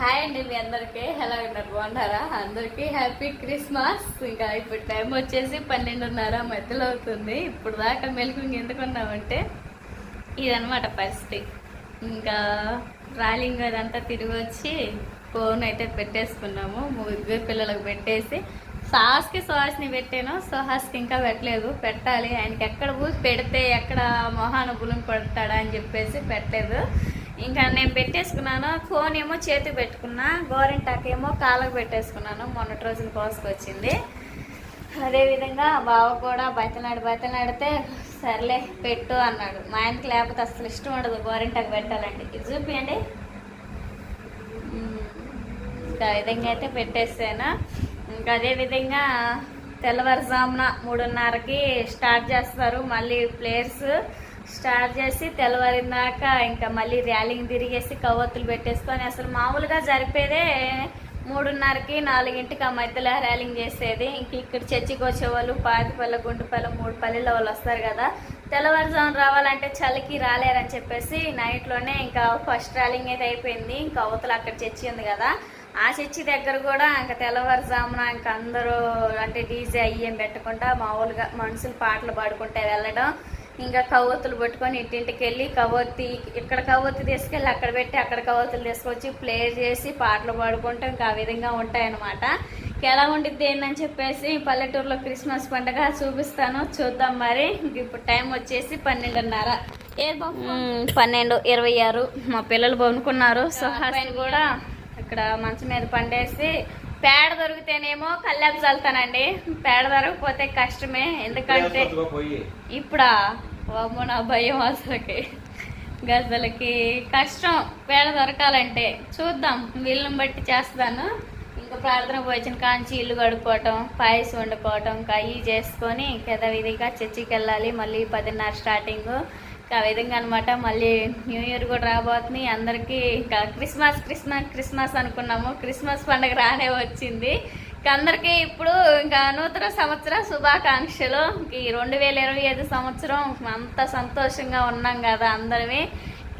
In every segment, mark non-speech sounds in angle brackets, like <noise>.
Hi అండి మీ అందరికీ. ఎలా ఉన్నారు బాగున్నారా? అందరికీ హ్యాపీ క్రిస్మస్ ఇంకా ఇప్పుడు టైం వచ్చేసి పన్నెండున్నర మధ్యలో అవుతుంది. ఇప్పుడు దాకా మెలకు ఎందుకున్నామంటే ఇదనమాట పరిస్థితి ఇంకా ట్రాలింగ్ అదంతా తిరిగి వచ్చి ఫోన్ అయితే పెట్టేసుకున్నాము. ముగ్గురు పిల్లలకు పెట్టేసి సాస్కి సుహాస్ని పెట్టాను. సుహాస్కి ఇంకా పెట్టలేదు. పెట్టాలి. ఆయనకి ఎక్కడ పూసి పెడితే ఎక్కడ మొహాన బులం కొడతాడా అని చెప్పేసి పెట్టలేదు. ఇంకా నేను పెట్టేసుకున్నాను. ఫోన్ ఏమో చేతికి పెట్టుకున్నా గోరింటాక్ ఏమో కాళ్ళకు పెట్టేసుకున్నాను. మొన్నటి రోజున కోసుకొచ్చింది అదేవిధంగా బావ కూడా బతనాడు బతనాడితే సర్లే పెట్టు అన్నాడు. మా ఆయనకి లేకపోతే అసలు ఇష్టం ఉండదు గోరింటాకు పెట్టాలండి ఇది చూపియండి. ఇంకా ఆ విధంగా అయితే పెట్టేసాను. ఇంకా అదే విధంగా తెల్లవారుజామున మూడున్నరకి స్టార్ట్ చేస్తారు మళ్ళీ ప్లేయర్స్. స్టార్ట్ చేసి తెల్లవారిందాక ఇంకా మళ్ళీ ర్యాలింగ్ తిరిగేసి కవ్వొత్తులు పెట్టేసుకొని అసలు మామూలుగా జరిపేదే మూడున్నరకి నాలుగింటికి ఆ మధ్యలో ర్యాలింగ్ చేసేది. ఇంక ఇక్కడ చర్చికి వచ్చేవాళ్ళు పాతిపల్లె గుండుపల్లె మూడు పల్లెల వాళ్ళు వస్తారు కదా. తెల్లవారుజామున రావాలంటే చలికి రాలేరని చెప్పేసి నైట్లోనే ఇంకా ఫస్ట్ ర్యాలింగ్ అయితే అయిపోయింది. ఇంకా అవతల అక్కడ చర్చి ఉంది కదా. ఆ చర్చి దగ్గర కూడా ఇంకా తెల్లవారుజామున ఇంకా అందరూ అంటే డీజే అయ్యేం పెట్టకుండా మామూలుగా మనుషులు పాటలు పాడుకుంటే వెళ్ళడం ఇంకా కవ్వొత్తులు పట్టుకొని ఇంటింటికి వెళ్ళి కవ్వొత్తి ఇక్కడ కవ్వొత్తి తీసుకెళ్ళి అక్కడ పెట్టి అక్కడ కవ్వొత్తులు తీసుకొచ్చి ప్లే చేసి పాటలు పాడుకుంటూ ఇంకా ఆ విధంగా ఉంటాయన్నమాట. ఎలా ఉండిద్ది ఏందని చెప్పేసి పల్లెటూరులో క్రిస్మస్ పండుగ చూపిస్తాను. చూద్దాం మరి. ఇంక ఇప్పుడు టైం వచ్చేసి పన్నెండున్నర. ఏ పన్నెండు ఇరవై ఆరు. మా పిల్లలు పనుకున్నారు సో హస్బెండ్ కూడా ఇక్కడ మంచం మీద పండేసి పేడ దొరికితేనేమో కల్లాపు చల్లుతానండి. పేడ దొరకకపోతే కష్టమే. ఎందుకంటే ఇప్పుడా? వామ్మో నా భయం అసలుకి. గజలకి కష్టం పేడ దొరకాలంటే. చూద్దాం వీళ్ళని బట్టి చేస్తాను. ఇంకా ప్రార్థన పోయించిన కాంచి ఇల్లు కడుక్కోవటం పాయసం వండుకోవటం ఇంకా అవి చేసుకొని కదా విధిగా చర్చికి వెళ్ళాలి మళ్ళీ పదిన్నర స్టార్టింగ్. ఇంకా ఆ విధంగా అనమాట మళ్ళీ న్యూ ఇయర్ కూడా రాబోతుంది. అందరికీ ఇంకా క్రిస్మస్ క్రిస్మస్ క్రిస్మస్ అనుకున్నాము. క్రిస్మస్ పండుగ రానే వచ్చింది. అందరికీ ఇప్పుడు ఇంకా నూతన సంవత్సర శుభాకాంక్షలు. ఈ రెండు వేల ఇరవై ఐదు సంవత్సరం అంత సంతోషంగా ఉన్నాం కదా అందరమే.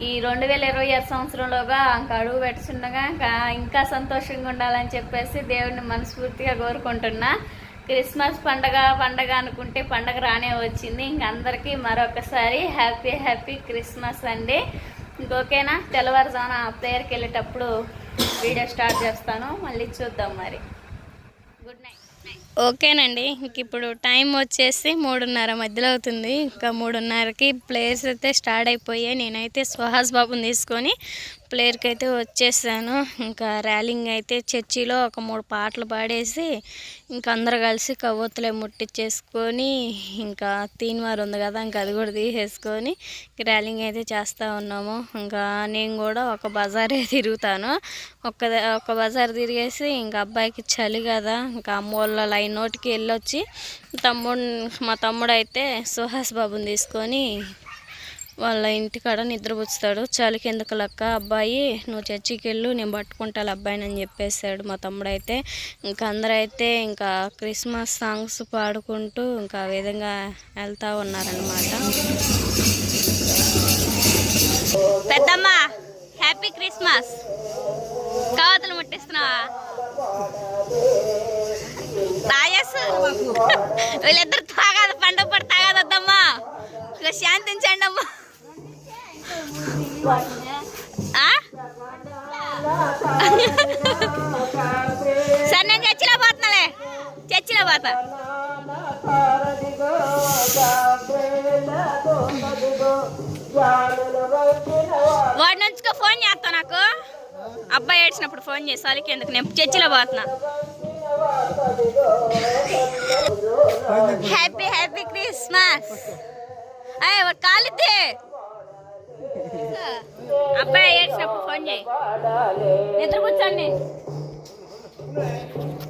ఈ రెండు వేల ఇరవై ఐదు సంవత్సరంలోగా ఇంకా అడుగు పెట్టుచుండగా ఇంకా ఇంకా సంతోషంగా ఉండాలని చెప్పేసి దేవుడిని మనస్ఫూర్తిగా కోరుకుంటున్నా. క్రిస్మస్ పండగ పండగ అనుకుంటే పండగ రానే వచ్చింది. ఇంక అందరికీ మరొకసారి హ్యాపీ హ్యాపీ క్రిస్మస్ అండి. ఇంకోకేనా తెల్లవారుజామున ప్రేయర్కి వెళ్ళేటప్పుడు వీడియో స్టార్ట్ చేస్తాను. మళ్ళీ చూద్దాం మరి. ఓకేనండి. ఇంక ఇప్పుడు టైం వచ్చేసి మూడున్నర మధ్యలో అవుతుంది. ఇంకా మూడున్నరకి ప్లేయర్స్ అయితే స్టార్ట్ అయిపోయాయి. నేనైతే సుహాస్ బాబుని తీసుకొని ప్లేయర్కి అయితే వచ్చేసాను. ఇంకా ర్యాలింగ్ అయితే చర్చిలో ఒక మూడు పాటలు పాడేసి ఇంకా అందరు కలిసి కవ్వొత్తులే ముట్టించేసుకొని ఇంకా తీన్వారు ఉంది కదా ఇంకా అది కూడా తీసేసుకొని ర్యాలింగ్ అయితే చేస్తూ ఉన్నాము. ఇంకా నేను కూడా ఒక బజారే <laughs> తిరుగుతాను. ఒక్క ఒక బజార్ తిరిగేసి ఇంకా అబ్బాయికి చలి కదా ఇంకా అమ్మోళ్ళ లైన్ నోటికి వెళ్ళొచ్చి తమ్ముడు మా తమ్ముడు అయితే సుహాస్ బాబుని తీసుకొని వాళ్ళ ఇంటికాడ నిద్రపుచ్చుతాడు. చలికి ఎందుకు లెక్క అబ్బాయి నువ్వు చర్చికి వెళ్ళు నేను పట్టుకుంటాను అబ్బాయిని అని చెప్పేశాడు మా తమ్ముడు అయితే ఇంకా అయితే ఇంకా క్రిస్మస్ సాంగ్స్ పాడుకుంటూ ఇంకా విధంగా వెళ్తూ ఉన్నారనమాట పెద్దమ్మ హ్యాపీ క్రిస్మస్. కావతలు ముట్టిస్తున్నావా? తాగేసు. వీళ్ళిద్దరు తాగాదు పండుగ పడి తాగదమ్మా ఇక శాంతించండి అమ్మా సరే నేను చర్చిలో పోతున్నాలే. చర్చిలో పోతా. వాడి నుంచుకో ఫోన్ చేస్తా నాకు. అబ్బాయి ఏడ్చినప్పుడు ఫోన్ చేసి ఎందుకు? నేను చర్చిలో పోతున్నా. Happy happy Christmas. అయ్య కాలిద్దే. అబ్బాయి ఏడ్చినప్పుడు ఫోన్ చేయి నిద్ర కూర్చోండి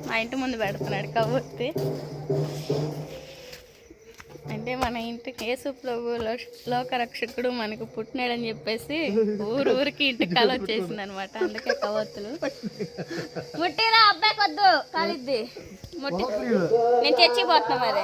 మా ఇంటి ముందు పెడుతున్నాడు కాబట్టి అంటే మన ఇంటికి ఏసుప్లో లోకరక్షకుడు మనకు పుట్టినాడని చెప్పేసి ఊరు ఊరికి ఇంటికి కల వచ్చేసింది అనమాట అందుకే కవత్తులు ముట్టిరా అబ్బాయి కొద్దు కాలిద్ది ముట్టి నేను చచ్చిపోతున్నా మరి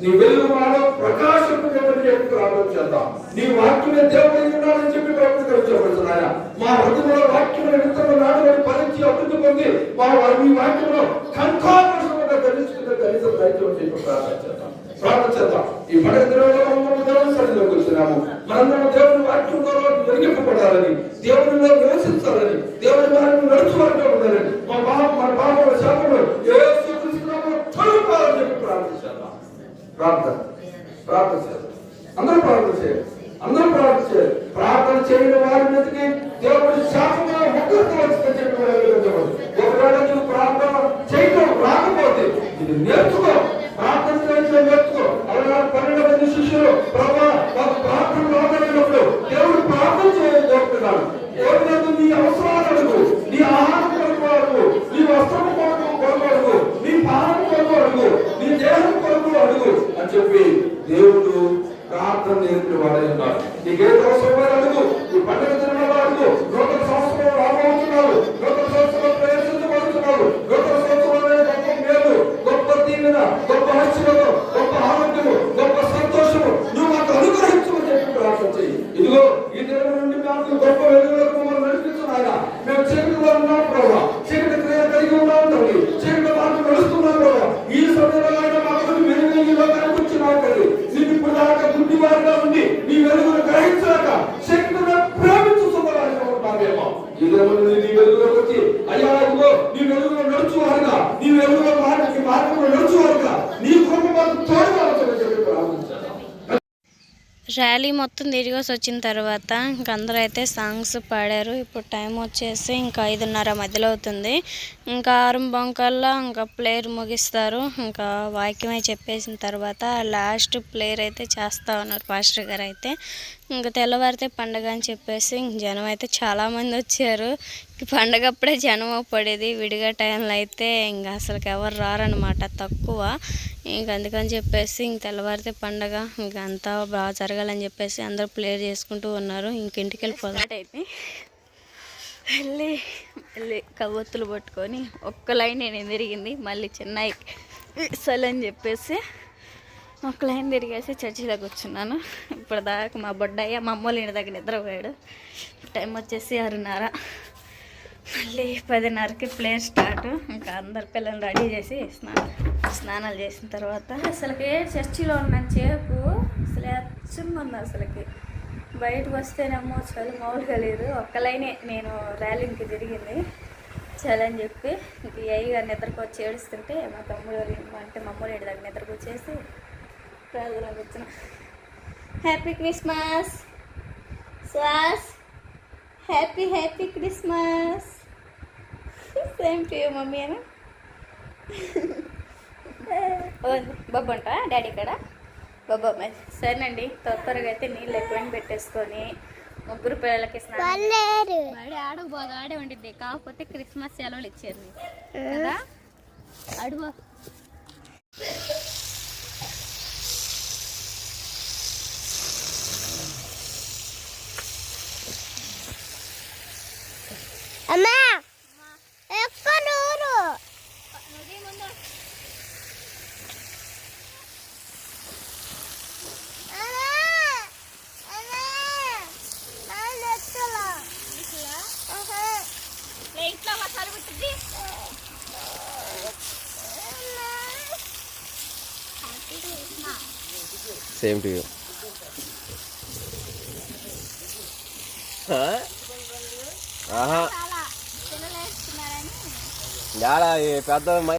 నీ వెలుగు మాలో ప్రకాశింపజేయమని చెప్పి ప్రార్థన చేద్దాం. నీ వాక్యమే దేవుడు ఉండాలని చెప్పి ప్రార్థన చేయబడుతున్నాయా మా హృదయంలో వాక్యం విత్తనం నాటుకొని ఫలించి అభివృద్ధి పొంది మా మీ వాక్యంలో కంఠాపరుషంగా ధరించుకునే కనీసం దైత్యం చెప్పి ప్రార్థన చేద్దాం. ప్రార్థన చేద్దాం. ఈ పండుగ దినంలో మమ్మల్ని దేవుని సన్నిధిలోకి వచ్చినాము మనందరం దేవుని వాక్యం ద్వారా వెలిగింపబడాలని దేవునిలో నివసించాలని దేవుని వారిని నడుచువారిగా ఉండాలని మా పాప మన పాపల శాపంలో ఏ క్రీస్తు నామములో చెప్పి ప్రార్థన చేద్దాం. ప్రార్థన. ప్రార్థన చేయాలి. అందరూ ప్రార్థన చేయాలి. అందరూ ప్రార్థన చేయాలి. ప్రార్థన చేయని వారి మీదకి దేవుడు శాపంగా ముగ్గురు ఒకవేళ నువ్వు ప్రార్థన చేయటం రాకపోతే ఇది నేర్చుకో. ప్రార్థన చేయడం నేర్చుకో అలాగే పన్నెండు మంది శిష్యులు ప్రభా మాకు ప్రార్థన రాబడినప్పుడు దేవుడు ప్రార్థన చేయని చెప్తున్నాడు దేవుడు నీ అవసరాలు అడుగు నీ ఆహారం కొరకు అడుగు నీ వస్త్రం కొరకు కొరకు అడుగు నీ పానం కొరకు అడుగు నీ దేహం కొరకు అడుగు అని చెప్పి దేవుడు ప్రార్థన నేర్పిన ఉన్నారు ఉన్నాడు నీకే అవసరమైన అడుగు ఈ పండుగ దినంలో అడుగు. నూతన సంవత్సరం రాబోతున్నారు. నూతన సంవత్సరం ప్రవేశించబడుతున్నారు నూతన సంవత్సరం గొప్ప మేలు గొప్ప దీవెన గొప్ప ఆశీర్వాదం గొప్ప ఆరోగ్యము గొప్ప సంతోషము. నువ్వు మాకు అనుగ్రహించమని చెప్పి ప్రార్థన చెయ్యి. ఇదిగో ఈ దినం నుండి మాకు గొప్ప వెలుగులకు మమ్మల్ని నడిపిస్తున్నాయా మేము చీకటిలో ఉన్నాం ప్రభావ చీకటి క్రియ కలిగి ఉన్నాం తండ్రి చీకటి మాకు నడుస్తున్నాం ప్రభావ ఈ సమయంలో అయినా మాకు వెలుగు ఈ లోకానికి వచ్చినావు తండ్రి నీకు ఇప్పుడు దాకా గుడ్డి వారిగా ఉండి నీ వెలుగును గ్రహించలేక శక్తిని ప్రేమించుకోవాలని ఉంటామేమో ఈ దినం నుండి నీ వచ్చి అయ్యా ఇదిగో నీ వెలుగులో నడుచువారుగా నీ వెలుగులో మాట మార్గంలో నడుచువారుగా నీ కృప మాకు తోడుగా ర్యాలీ మొత్తం తిరిగేసి వచ్చిన తర్వాత ఇంక అందరూ అయితే సాంగ్స్ పాడారు. ఇప్పుడు టైం వచ్చేసి ఇంకా ఐదున్నర మధ్యలో అవుతుంది. ఇంకా ఆరంభంకల్లా ఇంకా ప్లేయర్ ముగిస్తారు. ఇంకా వాక్యమే చెప్పేసిన తర్వాత లాస్ట్ ప్లేయర్ అయితే చేస్తా ఉన్నారు పాస్టర్ గారు అయితే. ఇంకా తెల్లవారితే పండగ అని చెప్పేసి ఇంక జనం అయితే చాలామంది వచ్చారు. ఈ పండగ అప్పుడే జనం పడేది. విడిగా టైంలో అయితే ఇంకా అసలుకి ఎవరు రారనమాట తక్కువ. ఇంక అందుకని చెప్పేసి ఇంక తెల్లవారితే పండగ. ఇంక అంతా బాగా జరగాలని చెప్పేసి అందరూ ప్లేయర్ చేసుకుంటూ ఉన్నారు. ఇంకింటికి ఇంటికి వెళ్ళి వెళ్ళి కవ్వొత్తులు పట్టుకొని ఒక్క లైన్ నేను తిరిగింది మళ్ళీ చెన్నై సలని అని చెప్పేసి ఒక లైన్ తిరిగేసి చర్చిలో కూర్చున్నాను. ఇప్పుడు దాకా మా బొడ్డయ్య మా అమ్మోళ్ళ ఇంటి దగ్గర నిద్రపోయాడు. టైం వచ్చేసి ఆరున్నర. మళ్ళీ పదిన్నరకి ప్లే స్టార్ట్. ఇంకా అందరు పిల్లల్ని రెడీ చేసి స్నానం స్నానాలు చేసిన తర్వాత అసలుకి చర్చిలో ఉన్న చేపు అసలు అచ్చంగా ఉంది అసలుకి. బయటకు వస్తేనేమో చలి మామూలుగా లేదు. ఒక్క లైనే నేను ర్యాలీకి తిరిగింది. చలి అని చెప్పి ఇంక ఈ నిద్రకు వచ్చి ఏడుస్తుంటే మా తమ్ముడు అంటే మా అమ్ముడు దగ్గర నిద్రకు వచ్చేసి happy Christmas Shwas happy happy Christmas same to you mummy అని. బొబ్బ ఉంటా డాడీ ఇక్కడ బొబ్బ మరి సరేనండి. త్వర త్వరగా అయితే నీళ్ళు ఎక్కువ పెట్టేసుకొని ముగ్గురు పిల్లలకి స్నానం బడి ఆడకపోదు ఆడే ఉండిద్ది. కాకపోతే క్రిస్మస్ సెలవులు ఇచ్చారు నీకు. కదా? అడుగు. అమ్మా! ఎక్కడ నూరు ఇంట్లో మసాలా పుట్టింది సేమ్ టు యూ ఆహా! పిల్లలు వేస్తున్నారని యాడ ఈ పెద్ద